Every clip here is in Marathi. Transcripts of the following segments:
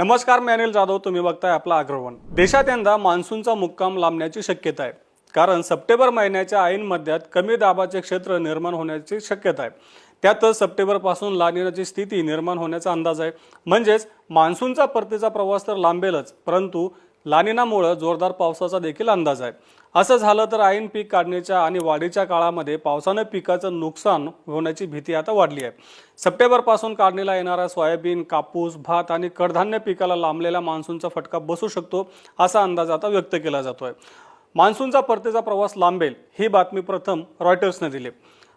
नमस्कार मी अनिल जाधव. तुम्ही बघताय आपला अग्रवन. देशात यंदा मान्सूनचा मुक्काम लांबण्याची शक्यता आहे. कारण सप्टेंबर महिन्याच्या ऐन मध्यात कमी दाबाचे क्षेत्र निर्माण होण्याची शक्यता आहे. त्यातच सप्टेंबरपासून लानिराची स्थिती निर्माण होण्याचा अंदाज आहे. म्हणजेच मान्सूनचा परतीचा प्रवास तर लांबेलच परंतु लानिनामुळं जोरदार पावसाचा देखील अंदाज आहे. असं झालं तर ऐन पीक काढणीच्या आणि वाढीच्या काळामध्ये पावसानं पिकाचं नुकसान होण्याची भीती आता वाढली आहे. सप्टेंबरपासून काढणीला येणारा सोयाबीन कापूस भात आणि कडधान्य पिकाला लांबलेल्या मान्सूनचा फटका बसू शकतो असा अंदाज आता व्यक्त केला जातोय. मान्सूनचा परतीचा प्रवास लांबेल ही बातमी प्रथम रॉयटर्सने दिली.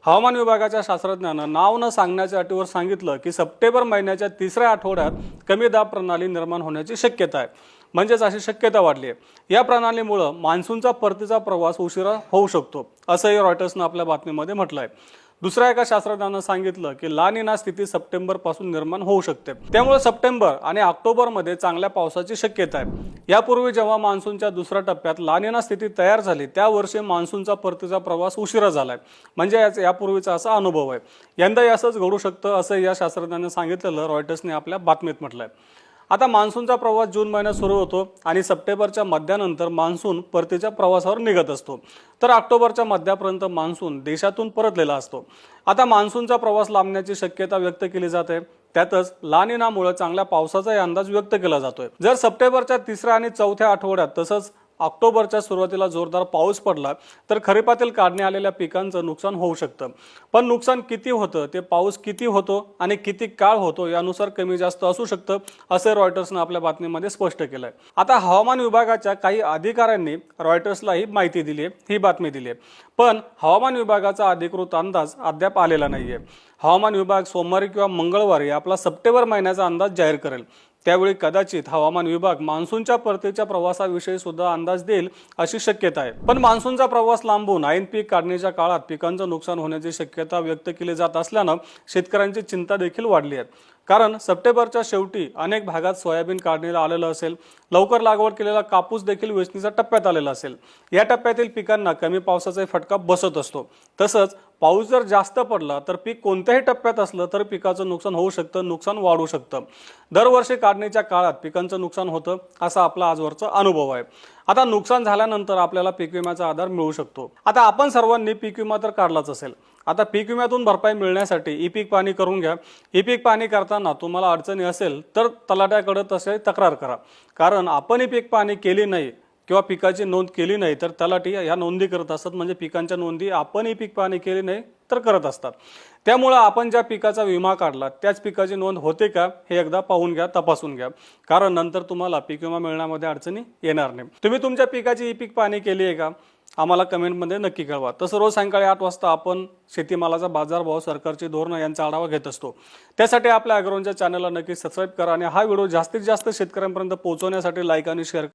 हवामान विभागाच्या शास्त्रज्ञानं नाव न सांगण्याच्या अटीवर सांगितलं की सप्टेंबर महिन्याच्या तिसऱ्या आठवड्यात कमी दाब प्रणाली निर्माण होण्याची शक्यता आहे. म्हणजेच अशी शक्यता वाढली आहे. या प्रणालीमुळं मान्सूनचा परतीचा प्रवास उशिरा होऊ शकतो असंही रॉयटर्सनं आपल्या बातमीमध्ये म्हटलं आहे दुसऱ्या एका शास्त्रज्ञानं सांगितलं की लानिना स्थिती सप्टेंबरपासून निर्माण होऊ शकते. त्यामुळे सप्टेंबर आणि ऑक्टोबरमध्ये चांगल्या पावसाची शक्यता आहे. यापूर्वी जेव्हा मान्सूनच्या दुसऱ्या टप्प्यात लानिना स्थिती तयार झाली त्या वर्षी मान्सूनचा परतीचा प्रवास उशिरा झालाय. म्हणजे याच- यापूर्वीचा असा अनुभव आहे. यंदा असंच घडू शकतं असं या शास्त्रज्ञांनी सांगितलेलं रॉयटर्सने आपल्या बातमीत म्हटलंय. आता मान्सूनचा प्रवास जून महिन्यात सुरू होतो आणि सप्टेंबरच्या मध्यानंतर मान्सून परतीच्या प्रवासावर निघत असतो. तर ऑक्टोबरच्या मध्यापर्यंत मान्सून देशातून परतलेला असतो. आता मान्सूनचा प्रवास लांबण्याची शक्यता व्यक्त केली जाते. त्यातच लानिनामुळे चांगल्या पावसाचाही अंदाज व्यक्त केला जातोय. जर सप्टेंबरच्या तिसऱ्या आणि चौथ्या आठवड्यात तसंच ऑक्टोबरच्या सुरुवातीला जोरदार पाऊस पडला तर खरीपातील काढणे आलेल्या पिकांचं नुकसान होऊ शकतं. पण नुकसान किती होतं ते पाऊस किती होतो आणि किती काळ होतो यानुसार कमी जास्त असू शकतं असे रॉयटर्सनं आपल्या बातमीमध्ये स्पष्ट केलं आहे आता हवामान विभागाच्या काही अधिकाऱ्यांनी रॉयटर्सला ही माहिती दिली आहे ही बातमी दिली आहे पण हवामान विभागाचा अधिकृत अंदाज अद्याप आलेला नाही आहे हवामान विभाग सोमवारी किंवा मंगळवारी आपला सप्टेंबर महिन्याचा अंदाज जाहीर करेल. त्यावेळी कदाचित हवामान विभाग मान्सूनच्या परतीच्या प्रवासाविषयी सुद्धा अंदाज देईल अशी शक्यता आहे. पण मान्सूनचा प्रवास लांबून ऐन पीक काढणीच्या काळात पिकांचं नुकसान होण्याची शक्यता व्यक्त केली जात असल्यानं शेतकऱ्यांची चिंता देखील वाढली आहे. कारण सप्टेंबरच्या शेवटी अनेक भागात सोयाबीन काढणीला आलेलं असेल. लवकर लागवड केलेला कापूस देखील वेचणीच्या टप्प्यात आलेला असेल. या टप्प्यातील पिकांना कमी पावसाचा फटका बसत असतो. तसंच पाऊस जर जास्त पडला तर पीक कोणत्याही टप्प्यात असलं तर पिकाचं नुकसान होऊ शकतं नुकसान वाढू शकतं. दरवर्षी काढणीच्या काळात पिकांचं नुकसान होतं असा आपला आजवरचा अनुभव आहे. आता नुकसान झाल्यानंतर आपल्याला पीक विम्याचा आधार मिळू शकतो. आता आपण सर्वांनी पीक विमा तर काढलाच असेल. आता पीक विम्यातून भरपाई मिळण्यासाठी ई पीक पाणी करून घ्या. ई पीक पाणी करताना तुम्हाला अडचणी असेल तर तलाट्याकडे तसे तक्रार करा. कारण आपण ई पीक पाणी केली नाही किंवा पिकाची नोंद केली नाही तर तलाठी ह्या नोंदी करत असतात. म्हणजे पिकांच्या नोंदी आपण ही पीक पाहणी केली नाही तर करत असतात. त्यामुळं आपण ज्या पिकाचा विमा काढला त्याच पिकाची नोंद होते का हे एकदा पाहून घ्या तपासून घ्या. कारण नंतर तुम्हाला पीक विमा मिळण्यामध्ये अडचणी येणार नाही. तुम्ही तुमच्या पिकाची ई पीक पाहणी केली आहे का आम्हाला कमेंटमध्ये नक्की कळवा. तसं रोज सायंकाळी आठ वाजता आपण शेतीमालाचा बाजारभाव सरकारची धोरणं यांचा आढावा घेत असतो. त्यासाठी आपल्या अग्रोनच्या चॅनलला नक्की सबस्क्राईब करा आणि हा व्हिडिओ जास्तीत जास्त शेतकऱ्यांपर्यंत पोहोचवण्यासाठी लाईक आणि शेअर